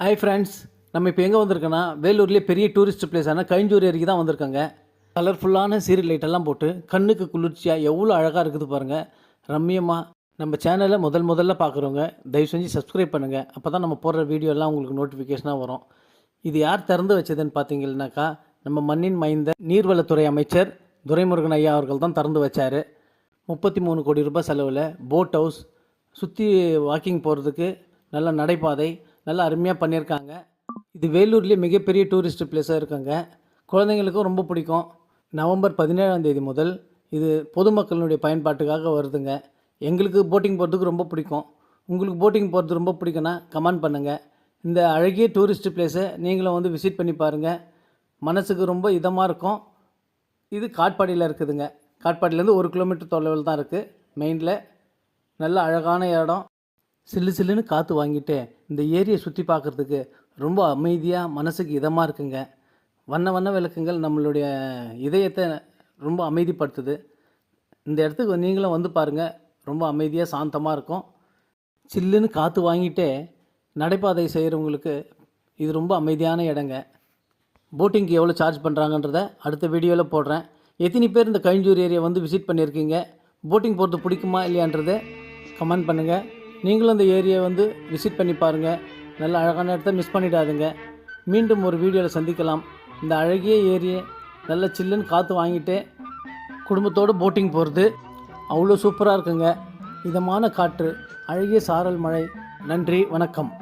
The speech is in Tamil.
ஹாய் ஃப்ரெண்ட்ஸ் நம்ம இப்போ எங்கே வந்திருக்கோன்னா வேலூர்லேயே பெரிய டூரிஸ்ட் பிளேஸான கைஞ்சூர் அருகே தான் வந்திருக்காங்க. கலர்ஃபுல்லான சீரியல் லைட்டெல்லாம் போட்டு கண்ணுக்கு குளிர்ச்சியாக எவ்வளோ அழகாக இருக்குது பாருங்கள் ரம்மியமாக நம்ம சேனலை முதல் முதல்ல பார்க்குறவங்க தயவு செஞ்சு சப்ஸ்கிரைப் பண்ணுங்கள் அப்போ தான் நம்ம போடுற வீடியோலாம் உங்களுக்கு நோட்டிஃபிகேஷனாக வரும். இது யார் திறந்து வச்சதுன்னு பார்த்தீங்கன்னாக்கா நம்ம மண்ணின் மைந்த நீர்வளத்துறை அமைச்சர் துரைமுருகன் ஐயா அவர்கள் தான் திறந்து வச்சார். முப்பத்தி மூணு கோடி ரூபாய் செலவில் போட் ஹவுஸ் சுற்றி வாக்கிங் போகிறதுக்கு நல்ல நடைபாதை நல்லா அருமையாக பண்ணியிருக்காங்க. இது வேலூர்லேயே மிகப்பெரிய டூரிஸ்ட் பிளேஸாக இருக்குங்க. குழந்தைங்களுக்கும் ரொம்ப பிடிக்கும். நவம்பர் பதினேழாம் தேதி முதல் இது பொதுமக்களினுடைய பயன்பாட்டுக்காக வருதுங்க. எங்களுக்கு போட்டிங் போகிறதுக்கு ரொம்ப பிடிக்கும். உங்களுக்கு போட்டிங் போகிறது ரொம்ப பிடிக்குன்னா கமெண்ட் பண்ணுங்கள் இந்த அழகிய டூரிஸ்ட் பிளேஸை நீங்களும் வந்து விசிட் பண்ணி பாருங்கள் மனசுக்கு ரொம்ப இதமாக இருக்கும். இது காட்பாடியில் இருக்குதுங்க. காட்பாடியிலேருந்து ஒரு கிலோமீட்டர் தொலைவில் தான் இருக்குது மெயினில் நல்ல அழகான இடம். சில்லு சில்லுன்னு காற்று வாங்கிட்டு இந்த ஏரியை சுற்றி பார்க்குறதுக்கு ரொம்ப அமைதியாக மனசுக்கு இதமாக இருக்குங்க. வண்ண வண்ண விளக்குங்கள் நம்மளுடைய இதயத்தை ரொம்ப அமைதிப்படுத்துது. இந்த இடத்துக்கு நீங்களும் வந்து பாருங்கள் ரொம்ப அமைதியாக சாந்தமாக இருக்கும். சில்லுன்னு காற்று வாங்கிட்டே நடைபாதை செய்கிறவங்களுக்கு இது ரொம்ப அமைதியான இடங்க. போட்டிங்க்கு எவ்வளோ சார்ஜ் பண்ணுறாங்கன்றத அடுத்த வீடியோவில் போடுறேன். எத்தனை பேர் இந்த கழிஞ்சூர் ஏரியா வந்து விசிட் பண்ணியிருக்கீங்க? போட்டிங் போகிறது பிடிக்குமா இல்லையான்றதை கமெண்ட் பண்ணுங்கள் நீங்களும் இந்த ஏரியா வந்து விசிட் பண்ணி பாருங்கள் நல்ல அழகான இடத்த மிஸ் பண்ணிடாதுங்க. மீண்டும் ஒரு வீடியோவில் சந்திக்கலாம். இந்த அழகிய ஏரியை நல்ல சில்லுன்னு காற்று வாங்கிட்டு குடும்பத்தோடு போட்டிங் போகிறது அவ்வளோ சூப்பராக இருக்குங்க. இதமான காற்று அழகிய சாரல் மழை. நன்றி வணக்கம்.